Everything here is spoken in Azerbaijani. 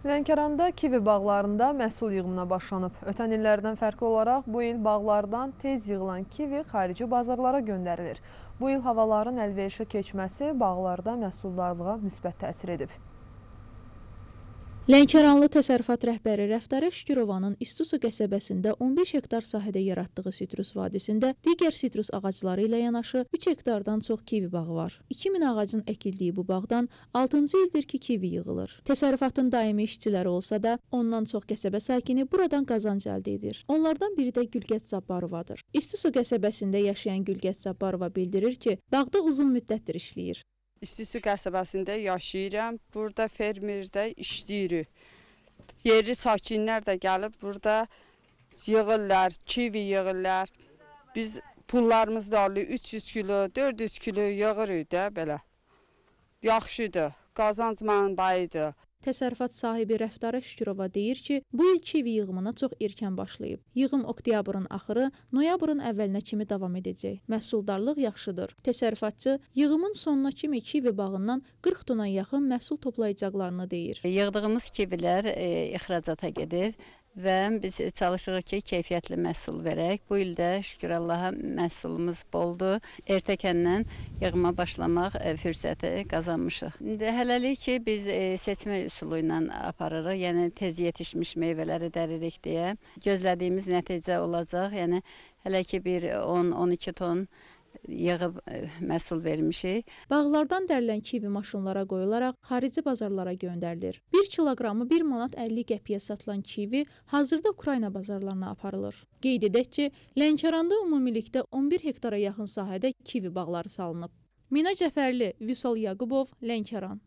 Lənkəranda kivi bağlarında məhsul yığımına başlanıb. Ötən illərdən fərqli olaraq bu il bağlardan tez yığılan kivi xarici bazarlara göndərilir. Bu il havaların əlverişli keçməsi bağlarda məhsuldarlığa müsbət təsir edib. Lənkəranlı təsərrüfat rəhbəri Rəftarə Şükürovanın İstisu qəsəbəsində 15 hektar sahədə yaratdığı sitrus vadisində digər sitrus ağacları ilə yanaşı 3 hektardan çox kivi bağı var. 2000 ağacın əkildiyi bu bağdan 6-cı ildir ki, kivi yığılır. Təsərrüfatın daimi işçiləri olsa da, ondan çox qəsəbə sakini buradan qazanc əldə edir. Onlardan biri də Gülgət Cabbarovadır. İstisu qəsəbəsində yaşayan Gülgət Cabbarova bildirir ki, bağda uzun müddətdir işləyir. İstisu qəsəbəsində yaşayıram. Burada fermerdə işləyirik. Yerli sakinlər də gəlib burada yığırlar, kivi yığırlar. Biz pullarımız da alır 300 kilo, 400 kilo yığırıq da belə. Yaxşıdır. Qazanc mənbəyidir. Təsərrüfat sahibi Rəftarə Şükürova deyir ki, bu il kivi yığımına çox erkən başlayıb. Yığım oktyabrın axırı, noyabrın əvvəlinə kimi davam edəcək. Məhsuldarlıq yaxşıdır. Təsərrüfatçı yığımın sonuna kimi kivi bağından 40 tona yaxın məhsul toplayacaqlarını deyir. Yığdığımız kivilər e, ixracata gedir və biz çalışırıq ki, keyfiyyətli məhsul verək. Bu il də şükür Allaha məhsulumuz boldur. Ertəkəndən yığıma başlamaq e, fürsəti qazanmışıq. İndi hələlik ki, biz e, seçmə üsulu ilə aparırıq. Yəni tez yetişmiş meyvələri dəririk deyə gözlədiyimiz nəticə olacaq. Yəni hələ ki bir 10-12 ton yığıb e, məhsul vermişik. Bağlardan dərilən kivi maşınlara qoyularaq xarici bazarlara göndərilir. 1 kiloqramı 1 manat 50 qəpiyə satılan kivi hazırda Ukrayna bazarlarına aparılır. Qeyd edək ki, Lənkəranda ümumilikdə 11 hektara yaxın sahədə kivi bağları salınıb. Mina Cəfərli, Vüsal Yaqubov, Lənkəran.